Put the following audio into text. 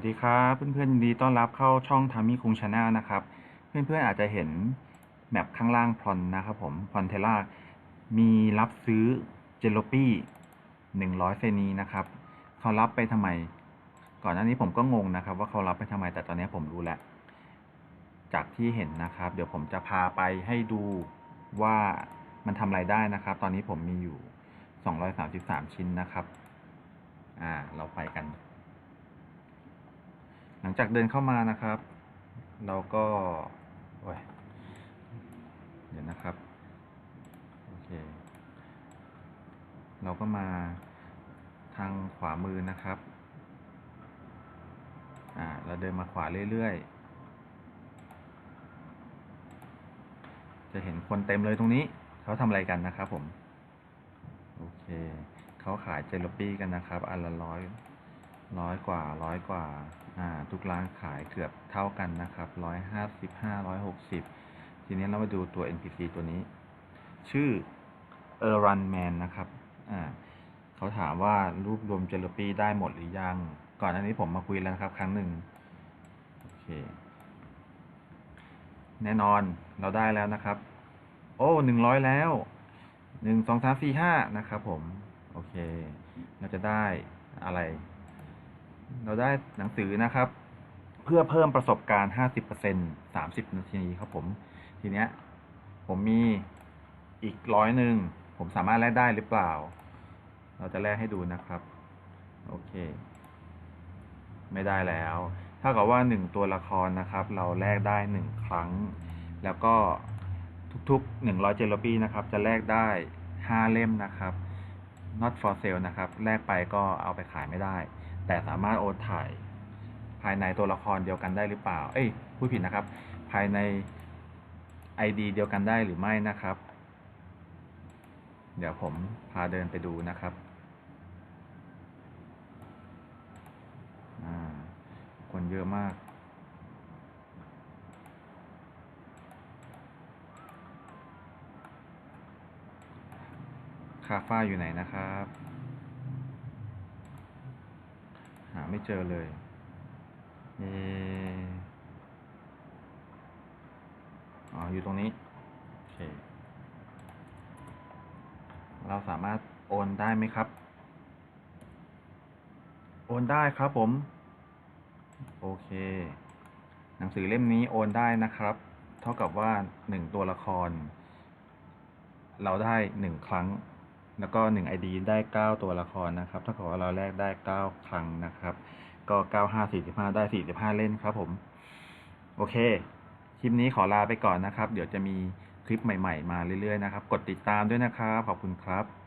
วัสดีครับเพื่อนๆยินดีต้อนรับเข้าช่องทามิคุงชาแนลนะครับ เพื่อนๆอาจจะเห็นแมปข้างล่างพรอนนะครับผมพรอนเทล่ามีรับซื้อเจลปี้หนึ่งร้อยเซนีนะครับเขารับไปทำไม ก่อนหน้านี้ผมก็งงนะครับ ว่าเขารับไปทำไมแต่ตอนนี้ผมรู้แล้ว จากที่เห็นนะครับ เดี๋ยวผมจะพาไปให้ดูว่ามันทำอะไรได้นะครับ ตอนนี้ผมมีอยู่233ชิ้นนะครับ อ่า เราไปกัน หลังจากเดินเข้ามานะครับ เราก็เดี๋ยวนะครับโอเคเราก็มาทางขวามือนะครับอ่าเราเดินมาขวาเรื่อยๆ จะเห็นคนเต็มเลยตรงนี้ เขาทำอะไรกันนะครับผม โอเค เขาขายเจลปี้กันนะครับ อันละร้อย ร้อยกว่าร้อยกว่าอ่า ทุกร้านขายเกือบเท่ากันนะครับร้อยห้าสิบห้าร้อยหกสิบทีนี้เรามาดูตัว NPC ตัวนี้ ชื่อ e r u n Man นนะครับอ่าเขาถามว่ารูปรวมเจลปี้ได้หมดหรือยัง ก่อนอันนี้ผมมาคุยแล้วครับครั้งหนึ่งโอเค แน่นอนเราได้แล้วนะครับ โอ้หนึ่งร้อยแล้วหนึ่งสองสามสี่ห้านะครับผม โอเค เราจะได้อะไร เราได้หนังสือนะครับ เพื่อเพิ่มประสบการณ์ 50% 30 นาทีครับผม ทีเนี้ยผมมีอีกร้อยหนึ่งผมสามารถแลกได้หรือเปล่า เราจะแลกให้ดูนะครับ โอเค ไม่ได้แล้วเท่ากับว่าหนึ่งตัวละครนะครับ เราแลกได้หนึ่งครั้ง แล้วก็ทุกๆหนึ่งร้อยเจลปี้นะครับ จะแลกได้ห้าเล่มนะครับ not for sale นะครับ แลกไปก็เอาไปขายไม่ได้ แต่สามารถโอนถ่ายภายในตัวละครเดียวกันได้หรือเปล่า เอ้ยพูดผิดนะครับ ภายใน ID เดียวกันได้หรือไม่นะครับ เดี๋ยวผมพาเดินไปดูนะครับคนเยอะมากคาฟ้าอยู่ไหนนะครับ หาไม่เจอเลยเอออ๋อ อยู่ตรงนี้ โอเค เราสามารถโอนได้ไหมครับ โอนได้ครับผม โอเค หนังสือเล่มนี้โอนได้นะครับ เท่ากับว่าหนึ่งตัวละคร เราได้หนึ่งครั้ง แล้วก็หนึ่งไอดีได้เก้าตัวละครนะครับ ถ้าขอวาเราแลกได้เก้าครั้งนะครับ ก็เก้าห้าสี่สิบห้าได้สี่สิบห้าเล่นครับผม โอเค คลิปนี้ขอลาไปก่อนนะครับ เดี๋ยวจะมีคลิปใหม่ ๆ มาเรื่อยๆนะครับ กดติดตามด้วยนะครับ ขอบคุณครับ